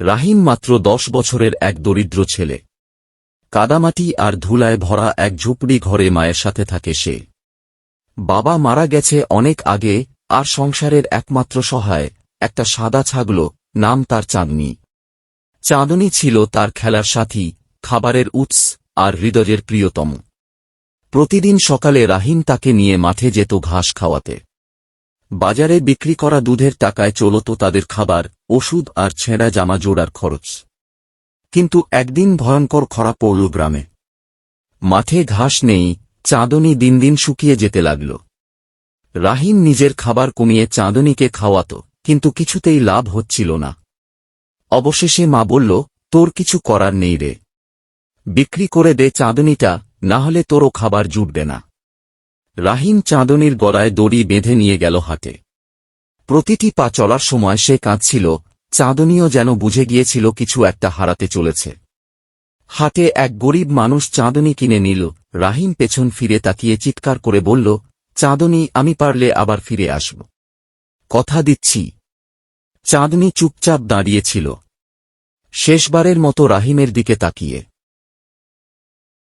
রাহিম মাত্র দশ বছরের এক দরিদ্র ছেলে। কাদামাটি আর ধুলায় ভরা এক ঝুপড়ি ঘরে মায়ের সাথে থাকে সে। বাবা মারা গেছে অনেক আগে, আর সংসারের একমাত্র সহায়, একটা সাদা ছাগল, নাম তার চাঁদনি। চাঁদনি ছিল তার খেলার সাথী, খাবারের উৎস, আর হৃদয়ের প্রিয়তম। প্রতিদিন সকালে রাহিম তাকে নিয়ে মাঠে যেত ঘাস খাওয়াতে। বাজারে বিক্রি করা দুধের টাকায় চলত তাদের খাবার, ওষুধ আর ছেঁড়া জামা জোড়ার খরচ। কিন্তু একদিন ভয়ঙ্কর খরা পড়ল গ্রামে। মাঠে ঘাস নেই, চাঁদনি দিন দিন শুকিয়ে যেতে লাগল। রাহিম নিজের খাবার কমিয়ে চাঁদনিকে খাওয়াত, কিন্তু কিছুতেই লাভ হচ্ছিল না। অবশেষে মা বলল, তোর কিছু করার নেই রে। বিক্রি করে দে চাঁদনিটা, না হলে তোরও খাবার জুটবে না। রাহিম চাঁদনির গলায় দড়ি বেঁধে নিয়ে গেল হাটে। প্রতিটি পা চলার সময় সে কাঁদছিল, চাঁদনিও যেন বুঝে গিয়েছিল কিছু একটা হারাতে চলেছে। হাটে এক গরিব মানুষ চাঁদনি কিনে নিল, রাহিম পেছন ফিরে তাকিয়ে চিৎকার করে বলল, চাঁদনি, আমি পারলে আবার ফিরে আসব। কথা দিচ্ছি। চাঁদনি চুপচাপ দাঁড়িয়েছিল শেষবারের মতো রাহিমের দিকে তাকিয়ে।